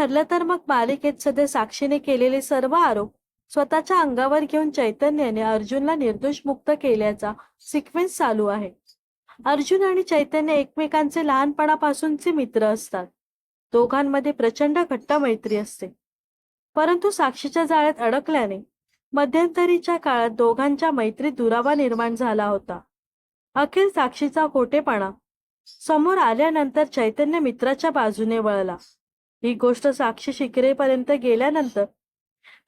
ठरलं तर मग मालिकेत सध्या साक्षीने केलेले सर्व आरोप स्वतःच्या अंगावर घेऊन चैतन्याने अर्जुनला निर्दोष मुक्त केल्याचा सिक्वेन्स चालू आहे. अर्जुन आणि चैतन्य एकमेकांचे लहानपणापासूनचे मित्र असतात. दोघांमध्ये प्रचंड घट्ट मैत्री असते. परंतु साक्षीच्या जाळ्यात अडकल्याने मध्यंतरीच्या काळात दोघांच्या मैत्रीत दुरावा निर्माण झाला होता. अखेर साक्षीचा खोटेपणा समोर आल्यानंतर चैतन्य मित्राच्या बाजूने वळला. ही गोष्ट साक्षी शिकरेपर्यंत गेल्यानंतर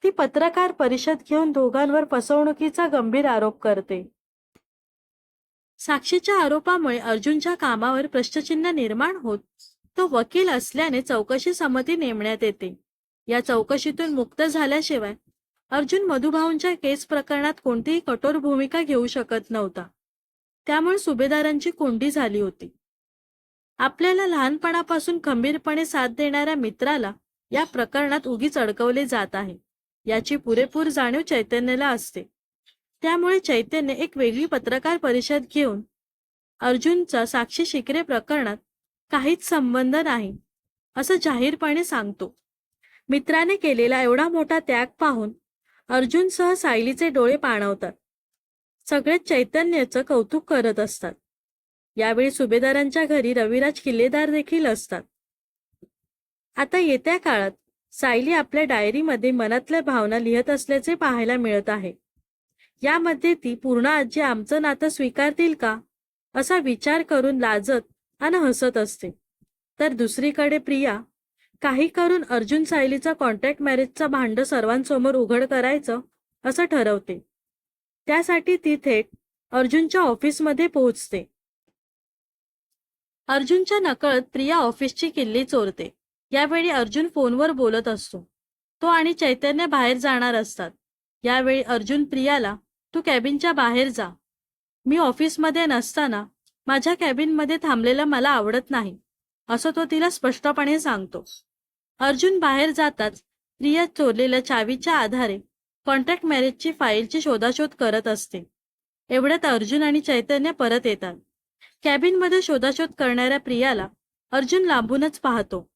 ती पत्रकार परिषद घेऊन दोघांवर फसवणुकीचा गंभीर आरोप करते. साक्षीच्या आरोपामुळे अर्जुनच्या कामावर प्रश्नचिन्ह निर्माण होत तो वकील असल्याने चौकशी समिती नेमण्यात येते. या चौकशीतून मुक्त झाल्याशिवाय अर्जुन मधुभाऊंच्या केस प्रकरणात कोणतीही कठोर भूमिका घेऊ शकत नव्हता. त्यामुळे सुभेदारांची कोंडी झाली होती. आपल्याला लहानपणापासून खंबीरपणे साथ देणाऱ्या मित्राला या प्रकरणात उगीच अडकवले जात आहे. याची पुरेपूर जाणीव चैतन्याला असते. त्यामुळे चैतन्य एक वेगळी पत्रकार परिषद घेऊन अर्जुनचा साक्षी शिकरे प्रकरणात काहीच संबंध नाही असं जाहीरपणे सांगतो. मित्राने केलेला एवढा मोठा त्याग पाहून अर्जुनसह सायलीचे डोळे पाणवतात. सगळे चैतन्याचं कौतुक करत असतात. यावेळी सुभेदारांच्या घरी रविराज किल्लेदार देखील असतात. आता येत्या काळात सायली आपल्या डायरीमध्ये मनातल्या भावना लिहित असल्याचे पाहायला मिळत आहे. यामध्ये ती पूर्ण आजी आमचं नातं स्वीकारतील का? असा विचार करून लाजत आणि हसत असते. तर दुसरीकडे प्रिया काही करून अर्जुन सायलीचा कॉन्ट्रॅक्ट मॅरेजचा भांड सर्वांसमोर उघड करायचं? असं ठरवते. त्यासाठी ती थेट अर्जुनच्या ऑफिसमध्ये पोहोचते. अर्जुनच्या नकळत प्रिया ऑफिसची किल्ली चोरते. यावेळी अर्जुन फोनवर बोलत असतो. तो आणि चैतन्य बाहेर जाणार असतात. यावेळी अर्जुन प्रियाला तू कॅबिनच्या बाहेर जा. मी ऑफिसमध्ये नसताना माझ्या कॅबिनमध्ये थांबलेलं मला आवडत नाही. असं तो तिला स्पष्टपणे सांगतो. अर्जुन बाहेर जाताच प्रिया चोरलेल्या चावीच्या आधारे कॉन्ट्रॅक्ट मॅरेजची फाईलची शोधाशोध करत असते. एवढ्यात अर्जुन आणि चैतन्य परत येतात. कॅबिनमध्ये शोधाशोध करणाऱ्या प्रियाला अर्जुन लांबूनच पाहतो.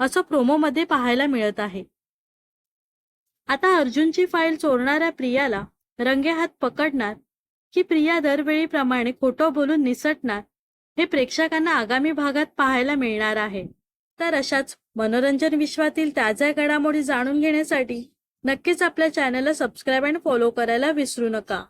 असं प्रोमोमध्ये पाहायला मिळत आहे. आता अर्जुनची फाईल चोरणाऱ्या प्रियाला रंगेहात पकडणार की प्रिया दरवेळीप्रमाणे खोटं बोलून निसटणार हे प्रेक्षकांना आगामी भागात पाहायला मिळणार आहे. तर अशाच मनोरंजन विश्वातील ताज्या घडामोडी जाणून घेण्यासाठी नक्कीच आपल्या चॅनलला सबस्क्राईब अँड फॉलो करायला विसरू नका.